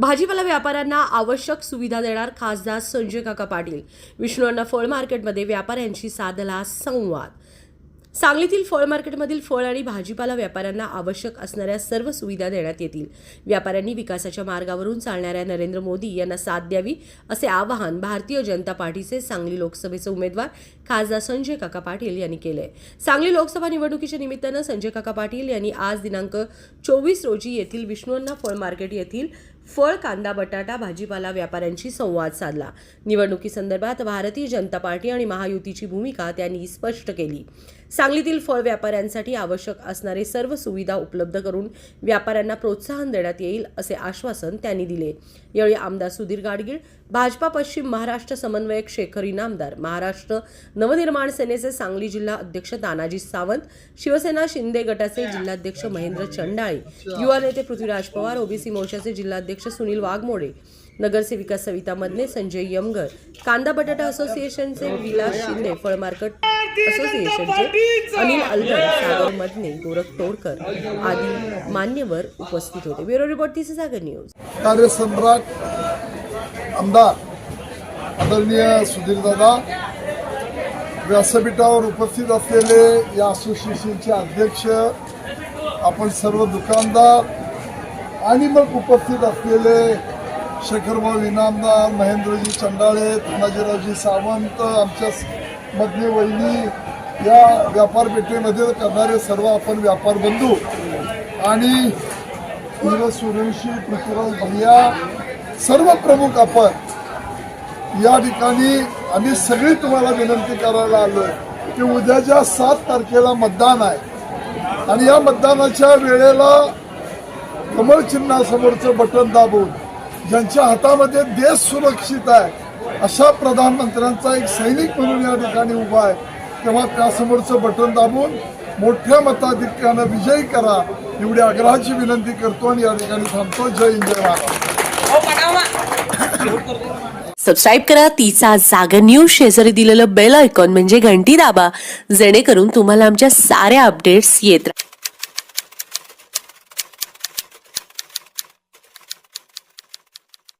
भाजीपाला व्यापाऱ्यांना आवश्यक सुविधा देणार खासदार संजय काका पाटील. विष्णू फळ मार्केटमध्ये व्यापाऱ्यांशी साधला संवाद. सांगलीतील फळ मार्केटमधील फळ आणि भाजीपाला व्यापाऱ्यांना आवश्यक असणाऱ्या सर्व सुविधा देण्यात येतील. व्यापाऱ्यांनी विकासाच्या मार्गावरून चालणाऱ्या नरेंद्र मोदी यांना साथ द्यावी असे आवाहन भारतीय जनता पार्टीचे सांगली लोकसभेचे उमेदवार खासदार संजय काका पाटील यांनी केले. सांगली लोकसभा निवडणुकीच्या निमित्तानं संजय काका पाटील यांनी आज दिनांक चोवीस रोजी येथील विष्णूअण्णा फळ मार्केट येथील फळ कांदा बटाटा भाजीपाला व्यापाऱ्यांशी संवाद साधला. निवडणुकीसंदर्भात भारतीय जनता पार्टी आणि महायुतीची भूमिका त्यांनी स्पष्ट केली. सांगलीतील फळ व्यापाऱ्यांसाठी आवश्यक असणारे सर्व सुविधा उपलब्ध करून व्यापाऱ्यांना प्रोत्साहन देण्यात येईल असे आश्वासन त्यांनी दिले. यावेळी आमदार सुधीर गाडगीळ भाजपा पश्चिम महाराष्ट्र समन्वयक शेखर इनामदार महाराष्ट्र नवनिर्माण सेनेचे सांगली जिल्हा अध्यक्ष तानाजी सावंत शिवसेना शिंदे गटाचे जिल्हाध्यक्ष महेंद्र चंडाळे युवा नेते पृथ्वीराज पवार ओबीसी मोर्चाचे जिल्हाध्यक्ष सुनील वाघमोडे नगरसेविका सविता मदने संजय यमगर कांदा बटाटा असोसिएशनचे विलास शिंदे फळ मार्केट असोसिएशनचे अनिल अलगड सागर मदने गोरख तोडकर आदी मान्यवर उपस्थित होते. ब्युरो रिपोर्ट तीस सागर न्यूज. कार्यसम्राट आमदार आदरणीय सुधीरदादा व्यासपीठावर उपस्थित असलेले या असोसिएशनचे अध्यक्ष आपण सर्व दुकानदार आणि मग उपस्थित असलेले शेखरभाऊ इनामदार महेंद्रजी चंडाळे तानाजीरावजी सावंत आमच्या मधले वहिनी या व्यापार पेठेमध्ये करणारे सर्व आपण व्यापार बंधू आणि नीरज सूर्यवंशी पृथ्वीराज भैया सर्व प्रमुख आपण या ठिकाणी आम्ही सगळी तुम्हाला विनंती करायला आलो की उद्याच्या सात तारखेला मतदान आहे आणि या मतदानाच्या वेळेला कमळ चिन्हासमोरचं बटन दाबून ज्यांच्या हातामध्ये देश सुरक्षित आहे अशा प्रधानमंत्र्यांचा एक सैनिक म्हणून या ठिकाणी उभा आहे. तेव्हा त्यासमोरचं बटन दाबून मोठ्या मताधिक्यानं विजयी करा. एवढी आग्रहाची विनंती करतो आणि या ठिकाणी थांबतो. जय हिंद जय सबस्क्राईब करा. तिचा जागर न्यूज शेजारी दिलेलं बेल आयकॉन म्हणजे घंटी दाबा. जेणेकरून तुम्हाला आमच्या साऱ्या अपडेट्स येत